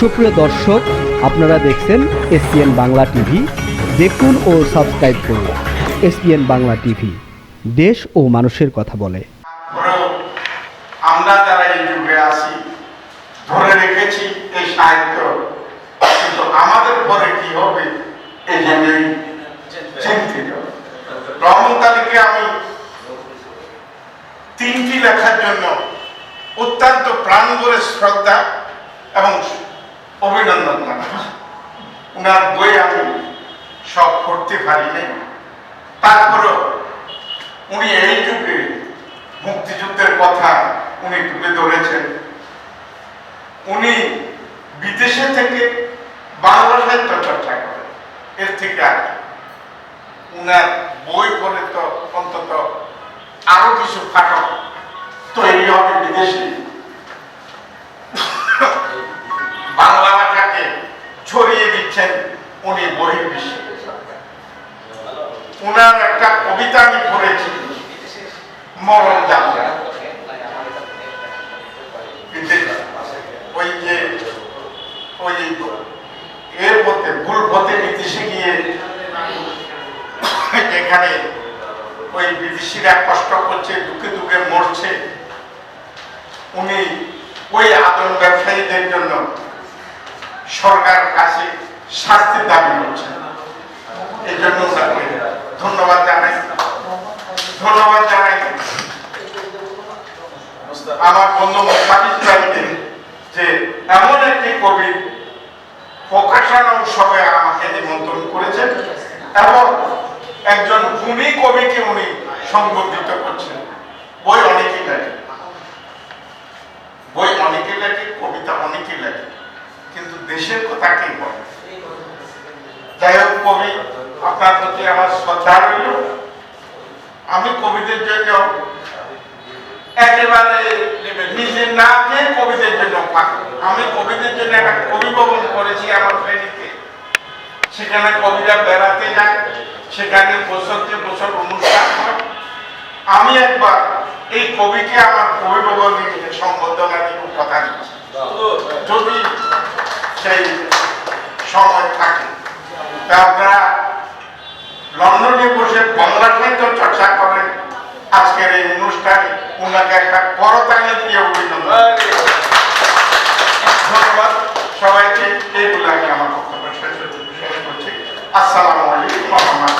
সুপ্রিয় দর্শক, আপনারা দেখছেন এসপিএন বাংলা টিভি। দেখুন ও সাবস্ক্রাইব করুন এসপিএন বাংলা টিভি। দেশ ও মানুষের কথা বলে। আমরা যারা এই যুগে আছি, ধরে রেখেছি এই সাহিত্য। কিন্তু আমাদের পরে কি হবে এই জন্যই চিন্তিত। রহমত আলীকে আমি তিনটি লেখার জন্য অত্যন্ত প্রাণ ভরে শ্রদ্ধা এবং অভিনন্দন জানাই উনার বই আমি সব পড়তে পারিনি তারপরেও উনি এই যুগে মুক্তিযুদ্ধের কথা উনি তুলে ধরেছেন। উনি বিদেশে থেকে বাংলা সাহিত্য চর্চা করেন। এর থেকে আর। উনার বই পড়ে তো অন্তত আরও কিছু ফাটক তৈরি হবে বিদেশি। দিচ্ছেন উনি বহির্বিশ্বে। উনার একটা কবিতা আমি পড়েছি, মরণ যাত্রা। ওই যে, ওই এর ভুল পথে গিয়ে যেখানে ওই বিদেশিরা কষ্ট করছে, দুঃখে দুঃখে মরছে, উনি ওই আদম ব্যবসায়ীদের জন্য সরকার কাছে শাস্তির দাবি করছেন এই জন্য ওনাকে ধন্যবাদ জানাই। ধন্যবাদ জানাই। আমার বন্ধু মোস্তাফিজ ভাইকে যে এমন একটি কবি প্রকাশনা উৎসবে আমাকে নিমন্ত্রণ করেছেন এবং একজন ভূমি কবিকে উনি সংবর্ধিত করছেন। বই অনেকেই লেখে। বই অনেকে লেখে, কবিতা অনেকে লেখে। কিন্তু দেশের কথা কে বলে? কবি আপনার প্রতি আমার শ্রদ্ধা রইল। আমি কবিদের জন্য একেবারে নিজে না খেয়ে কবিদের জন্য আমি কবিদের জন্য একটা কবি ভবন করেছি আমার ফ্রেন্ডকে সেখানে কবিরা বেড়াতে যায়, সেখানে বছরকে বছর অনুষ্ঠান হয়। আমি একবার এই কবিকে আমার কবি ভবনে নিয়ে সম্বোধনা দিব কথা দিচ্ছি। যদি সেই সময় থাকে তা আপনারা লন্ডনে বসে বাংলা সাহিত্য চর্চা করেন। আজকের এই অনুষ্ঠানে ওনাকে একটা করতালি দিয়ে অভিনন্দন। ধন্যবাদ। সবাইকে এইগুলো আমি আমার বক্তব্য করছি। আসসালামু আলাইকুম